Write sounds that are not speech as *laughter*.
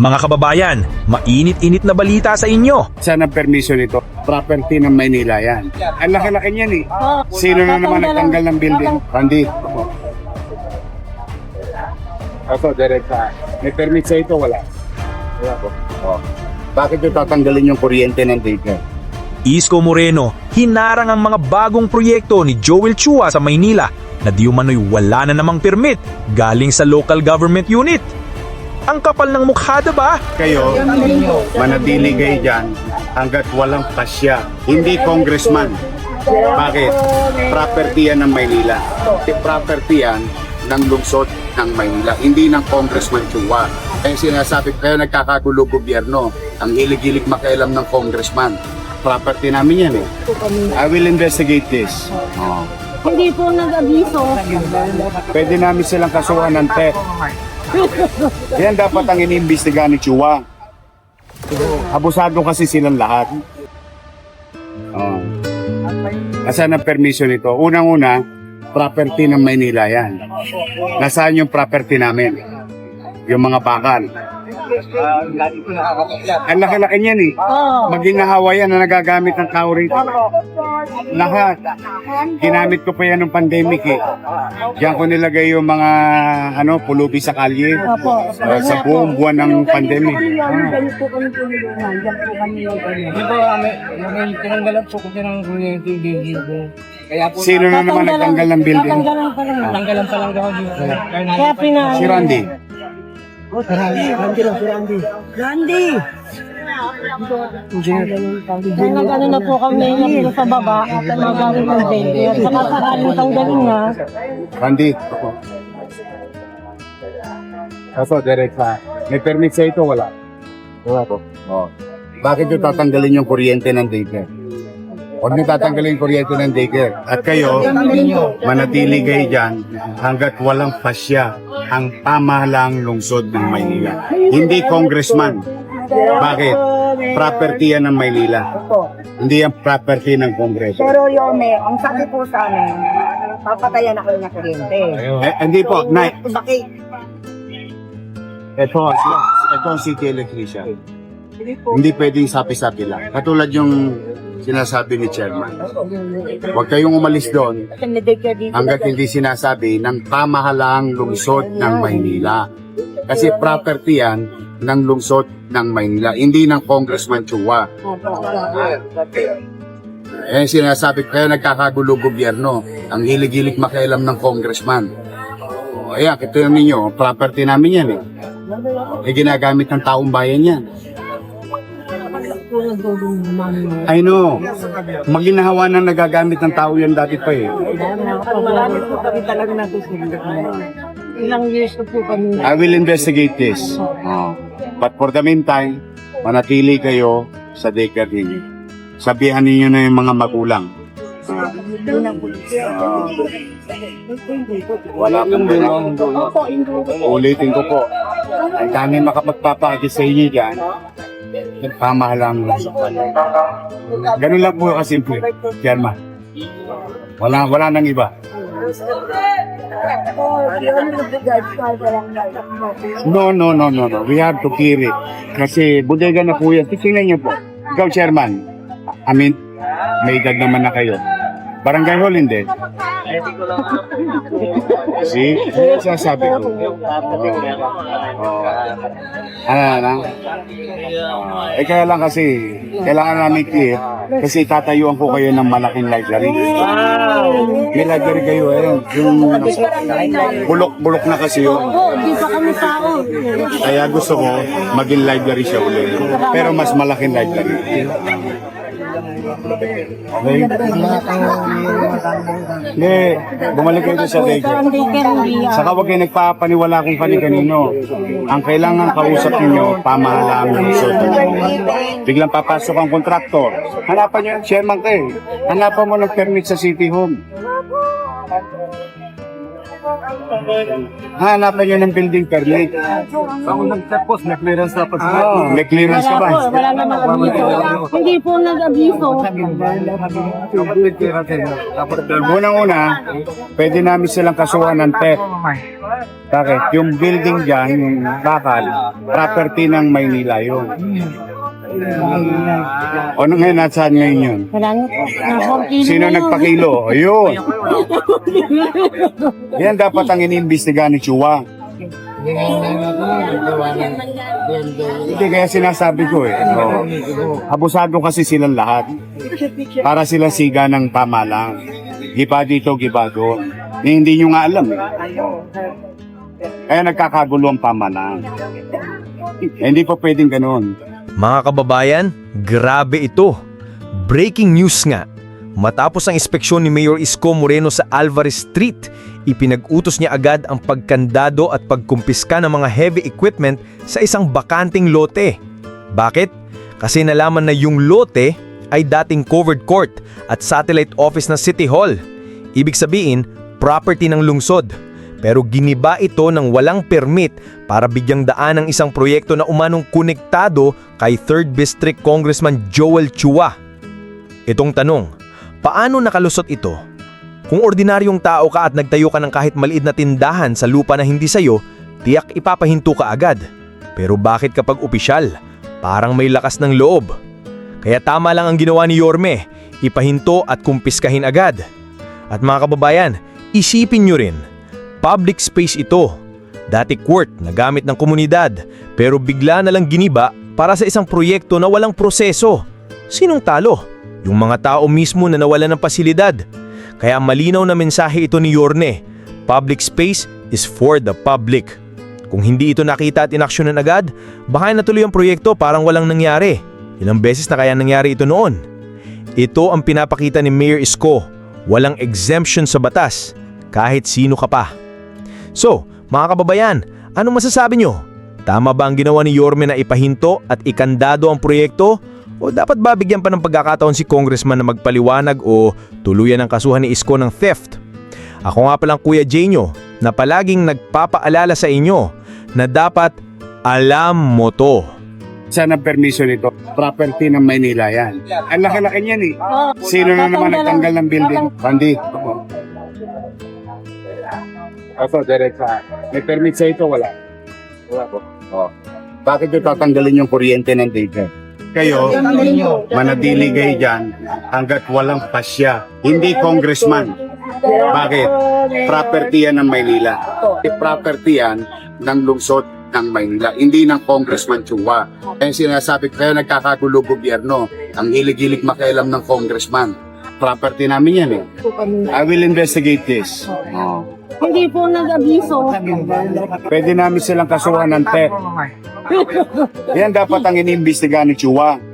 Mga kababayan, mainit-init na balita sa inyo. Saan ang permission nito? Property ng Maynila yan. Ang laki-laki niyan eh. Sino na naman nagtanggal ng building? Randy. Ako, direct sa... May permit sa ito, wala. Wala po. Oh. Bakit yung tatanggalin yung kuryente ng daycare? Isko Moreno, hinarang ang mga bagong proyekto ni Joel Chua sa Maynila na di umano'y wala na namang permit galing sa local government unit. Ang kapal ng mukha ba? Kayo, manatili kayo dyan hanggat walang pasya. Hindi congressman. Bakit? Property yan ng Maynila. Property yan ng lungsod ng Maynila. Hindi ng congressman Chua. Kaya sinasabi, kaya nagkakagulo gobyerno. Ang hilig-hilig makialam ng congressman. Property namin yan eh. I will investigate this. Oh. Hindi po nag-abiso. Pwede namin silang kasuhan ng theft. Yan dapat ang iniimbestigahan ni Chua. Abusado kasi silang lahat. Oh. Asan ang permission nito? Unang-una, property ng Maynila yan. Nasaan yung property namin? Yung mga bakal. Ang laki-laki niyan eh. Oo. Maginahawa yan na nagagamit ng tao rito. Lahat. Ginamit ko pa yan ng pandemic eh. Diyan ko nilagay yung mga ano, pulubi sa kalye. Opo. Uh, sa buong buwan ng pandemic. Ganito po kami tulungan. Diyan po kami yung Di ba kami, yung tinanggalan po kasi ng kuryente yung building ko. Kaya po, Sino na naman nagtanggal ng building? Tatanggalan pa lang. tanggalan pa lang daw dito. Kaya Kaya pina... Si Randy. Randy lang, si Randy. Randy! Kaya nag-ano na po kami na sa baba, magaling ng vendor. Saka sakaling tanggalin na. Randy. Ako, direct sa... May permit sa ito, wala. Wala po. Oh. Bakit yung tatanggalin yung kuryente ng daycare? Huwag niyo tatanggalin yung kuryente ng daycare. At kayo, manatili kayo dyan hanggat walang pasya ang pamahalang lungsod ng Maynila. Hindi congressman. Bakit? Property yan ng Maynila. Hindi yan property ng kongreso. Pero yun eh, ang sabi po sa amin, papatayan ako ng kuryente. Eh, hindi po, Nay. Bakit? Ito, ito ang city electrician. Hindi pwedeng sapi-sapi lang. Katulad yung sinasabi ni chairman. Huwag kayong umalis doon hanggat hindi sinasabi ng pamahalang lungsod ng Maynila. Kasi property yan ng lungsod ng Maynila, hindi ng Congressman Chua. Eh, sinasabi, kaya nagkakagulo gobyerno. Ang hilig-hilig makialam ng congressman. O, ayan, kita ninyo, property namin yan eh. Eh, ginagamit ng taong bayan yan. I know. Maginahawa na nagagamit ng tao yan dati pa eh. Marami po kami talaga natusunod. Ilang years na po kami. I will investigate this. But for the meantime, manatili kayo sa daycare ninyo. Sabihan ninyo na yung mga magulang. Wala kang gano'n. Opo. Ulitin ko po. Ang dami makapagpapagi sa inyo dyan. Nagpamahalang Ganun lang po kasimple. Yan ma. Wala, wala nang iba. No, no, no, no, no. We have to clear it. Kasi bodega na po yan. Tingnan niyo po. Ikaw, chairman. I mean, may edad naman na kayo. Barangay hall, hindi. *laughs* See? Ano yung ko? Oh. Ano, ano? Oh. Eh, kaya lang kasi, kailangan namin clear kasi tatayuan ko kayo ng malaking library. May library kayo, ayun. Yung bulok-bulok na kasi yun. Oo, hindi pa kami tao. Kaya gusto ko maging library siya ulit. Pero mas malaking library. Okay? Hindi, bumalik kayo sa daycare. Saka huwag kayo nagpapaniwala kung kani-kanino. Ang kailangan kausap ninyo, pamahalaan ng lungsod. Biglang papasok ang kontraktor. Hanapan nyo, chairman kayo. Hanapan mo ng permit sa City Home. Hanapan nyo ng building permit. Ako nagtapos, may clearance dapat Oh, may clearance ka Wala ba? po, wala namang abiso. Hindi po nag-abiso. Unang-una, pwede namin silang kasuhan ng theft. Bakit? Yung building dyan, yung bakal, property ng Maynila yun. O ano ngayon, nasaan ngayon yun? Na po. Na 4 kilo Sino nagpakilo? Ayun. *laughs* Yan dapat ang iniimbestiga ni Chua. Hindi kaya sinasabi ko eh. Oh, abusado kasi silang lahat. Para sila siga ng pamalang. Giba dito, giba doon. Eh, hindi nyo nga alam eh. Kaya nagkakagulo ang pamalang. Eh, hindi pa pwedeng ganun. Mga kababayan, grabe ito. Breaking news nga. Matapos ang inspeksyon ni Mayor Isko Moreno sa Alvarez Street, ipinag-utos niya agad ang pagkandado at pagkumpiska ng mga heavy equipment sa isang bakanting lote. Bakit? Kasi nalaman na yung lote ay dating covered court at satellite office ng City Hall. Ibig sabihin, property ng lungsod. Pero giniba ito ng walang permit para bigyang daan ang isang proyekto na umanong konektado kay 3rd District Congressman Joel Chua. Itong tanong, paano nakalusot ito? Kung ordinaryong tao ka at nagtayo ka ng kahit maliit na tindahan sa lupa na hindi sayo, tiyak ipapahinto ka agad. Pero bakit kapag opisyal? Parang may lakas ng loob. Kaya tama lang ang ginawa ni Yorme, ipahinto at kumpiskahin agad. At mga kababayan, isipin nyo rin, public space ito. Dati court na gamit ng komunidad, pero bigla na lang giniba para sa isang proyekto na walang proseso. Sinong talo? Yung mga tao mismo na nawalan ng pasilidad. Kaya malinaw na mensahe ito ni Yorne, public space is for the public. Kung hindi ito nakita at inaksyonan agad, baka natuloy ang proyekto parang walang nangyari. Ilang beses na kaya nangyari ito noon. Ito ang pinapakita ni Mayor Isko, walang exemption sa batas, kahit sino ka pa. So, mga kababayan, anong masasabi nyo? Tama ba ang ginawa ni Yorme na ipahinto at ikandado ang proyekto? O dapat ba bigyan pa ng pagkakataon si congressman na magpaliwanag o tuluyan ang kasuhan ni Isko ng theft? Ako nga palang Kuya Jenyo na palaging nagpapaalala sa inyo na dapat alam mo to. Saan ang permission nito? Property ng Maynila yan. Ang laki-laki niyan eh. Oh, Sino na naman nagtanggal ng building? Bandi. Opo, direct sa... May permit sa ito, wala. Wala po. Oh. Bakit yung tatanggalin yung kuryente ng daycare? Kayo, manatili kayo dyan hanggat walang pasya. Hindi congressman. Bakit? Property yan ng Maynila. Property yan ng lungsod ng Maynila. Hindi ng congressman Chua. Kaya sinasabi ko kayo nagkakagulo gobyerno. Ang hilig-hilig makialam ng congressman. Property namin yan eh. I will investigate this. Oh. Hindi po nag-abiso. Pwede namin silang kasuhan ng theft. Yan dapat ang iniimbestiga ni Chua.